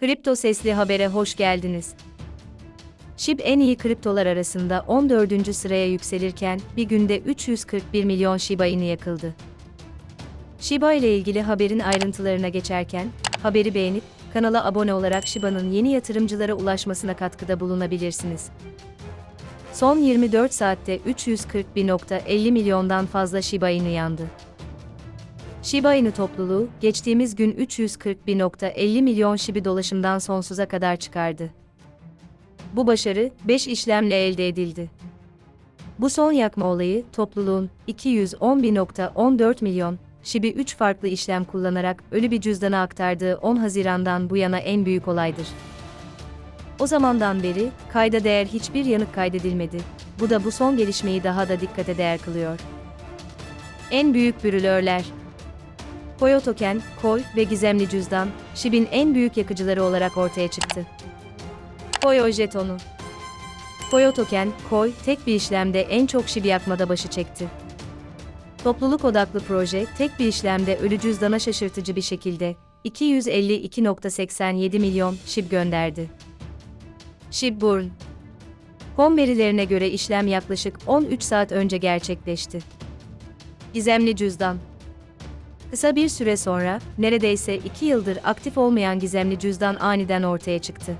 Kripto Sesli Haber'e hoş geldiniz. SHIB en iyi kriptolar arasında 14. sıraya yükselirken bir günde 341 milyon Shiba Inu yakıldı. Shiba ile ilgili haberin ayrıntılarına geçerken, haberi beğenip kanala abone olarak Shiba'nın yeni yatırımcılara ulaşmasına katkıda bulunabilirsiniz. Son 24 saatte 341.50 milyondan fazla Shiba Inu yandı. Shiba Inu topluluğu, geçtiğimiz gün 341.50 milyon Shibi dolaşımdan sonsuza kadar çıkardı. Bu başarı, 5 işlemle elde edildi. Bu son yakma olayı, topluluğun 211.14 milyon Shibi 3 farklı işlem kullanarak ölü bir cüzdana aktardığı 10 Haziran'dan bu yana en büyük olaydır. O zamandan beri, kayda değer hiçbir yanık kaydedilmedi. Bu da bu son gelişmeyi daha da dikkate değer kılıyor. En büyük bürülörler Koyo token, koy ve gizemli cüzdan, SHIB'in en büyük yakıcıları olarak ortaya çıktı. Koyo jetonu Koyo koy, tek bir işlemde en çok SHIB yakmada başı çekti. Topluluk odaklı proje, tek bir işlemde ölü cüzdana şaşırtıcı bir şekilde 252.87 milyon SHIB gönderdi. SHIB Burn Kom verilerine göre işlem yaklaşık 13 saat önce gerçekleşti. Gizemli cüzdan Kısa bir süre sonra, neredeyse 2 yıldır aktif olmayan gizemli cüzdan aniden ortaya çıktı.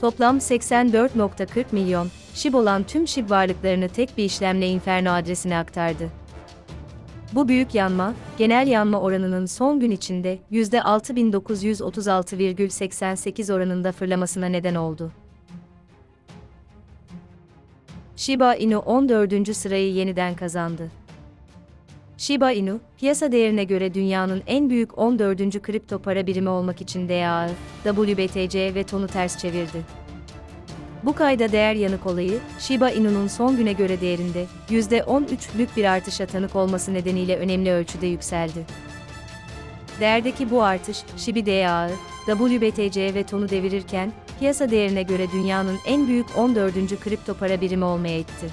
Toplam 84.40 milyon, SHIB olan tüm SHIB varlıklarını tek bir işlemle Inferno adresine aktardı. Bu büyük yanma, genel yanma oranının son gün içinde %6936,88 oranında fırlamasına neden oldu. Shiba Inu 14. sırayı yeniden kazandı. Shiba Inu, piyasa değerine göre dünyanın en büyük 14. kripto para birimi olmak için DAI, WBTC ve TON'u ters çevirdi. Bu kayda değer yanık olayı, Shiba Inu'nun son güne göre değerinde %13'lük bir artışa tanık olması nedeniyle önemli ölçüde yükseldi. Değerdeki bu artış, Shibi DAI, WBTC ve TON'u devirirken, piyasa değerine göre dünyanın en büyük 14. kripto para birimi olmaya itti.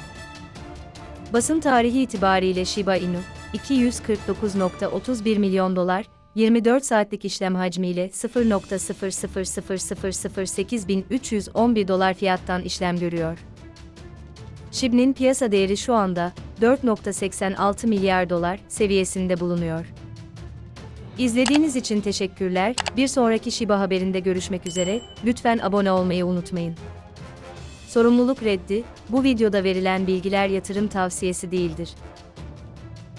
Basın tarihi itibariyle Shiba Inu, 249.31 milyon dolar, 24 saatlik işlem hacmiyle 0.000008311 dolar fiyattan işlem görüyor. SHIB'nin piyasa değeri şu anda 4.86 milyar dolar seviyesinde bulunuyor. İzlediğiniz için teşekkürler. Bir sonraki Shiba haberinde görüşmek üzere. Lütfen abone olmayı unutmayın. Sorumluluk reddi, bu videoda verilen bilgiler yatırım tavsiyesi değildir.